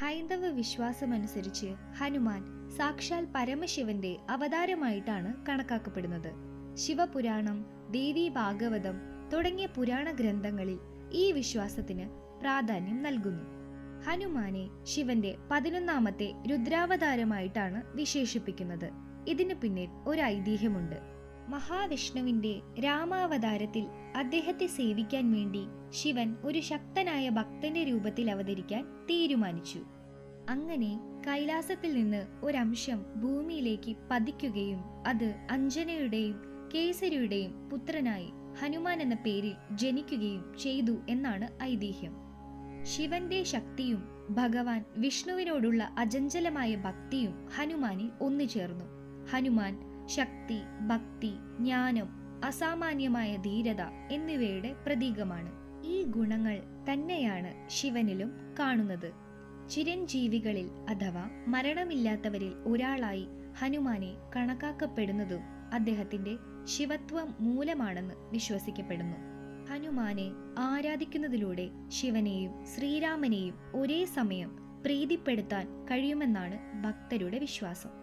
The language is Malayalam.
ഹൈന്ദവ വിശ്വാസമനുസരിച്ച് ഹനുമാൻ സാക്ഷാൽ പരമശിവന്റെ അവതാരമായിട്ടാണ് കണക്കാക്കപ്പെടുന്നത്. ശിവപുരാണം ദേവി ഭാഗവതം തുടങ്ങിയ പുരാണ ഗ്രന്ഥങ്ങളിൽ ഈ വിശ്വാസത്തിന് പ്രാധാന്യം നൽകുന്നു. ഹനുമാനെ ശിവന്റെ പതിനൊന്നാമത്തെ രുദ്രാവതാരമായിട്ടാണ് വിശേഷിപ്പിക്കുന്നത്. ഇതിനു പിന്നിൽ ഒരു ഐതിഹ്യമുണ്ട്. മഹാവിഷ്ണുവിന്റെ രാമാവതാരത്തിൽ അദ്ദേഹത്തെ സേവിക്കാൻ വേണ്ടി ശിവൻ ഒരു ശക്തനായ ഭക്തന്റെ രൂപത്തിൽ അവതരിക്കാൻ തീരുമാനിച്ചു. അങ്ങനെ കൈലാസത്തിൽ നിന്ന് ഒരംശം ഭൂമിയിലേക്ക് പതിക്കുകയും അത് അഞ്ജനയുടെയും കേസരിയുടെയും പുത്രനായി ഹനുമാൻ എന്ന പേരിൽ ജനിക്കുകയും ചെയ്തു എന്നാണ് ഐതിഹ്യം. ശിവന്റെ ശക്തിയും ഭഗവാൻ വിഷ്ണുവിനോടുള്ള അജഞ്ചലമായ ഭക്തിയും ഹനുമാനിൽ ഒന്നു ചേർന്നു ഹനുമാൻ ശക്തി ഭക്തി ജ്ഞാനം അസാമാന്യമായ ധീരത എന്നിവയുടെ പ്രതീകമാണ്. ഈ ഗുണങ്ങൾ തന്നെയാണ് ശിവനിലും കാണുന്നത്. ചിരഞ്ജീവികളിൽ അഥവാ മരണമില്ലാത്തവരിൽ ഒരാളായി ഹനുമാനെ കണക്കാക്കപ്പെടുന്നതും അദ്ദേഹത്തിന്റെ ശിവത്വം മൂലമാണെന്ന് വിശ്വസിക്കപ്പെടുന്നു. ഹനുമാനെ ആരാധിക്കുന്നതിലൂടെ ശിവനെയും ശ്രീരാമനെയും ഒരേ സമയം പ്രീതിപ്പെടുത്താൻ കഴിയുമെന്നാണ് ഭക്തരുടെ വിശ്വാസം.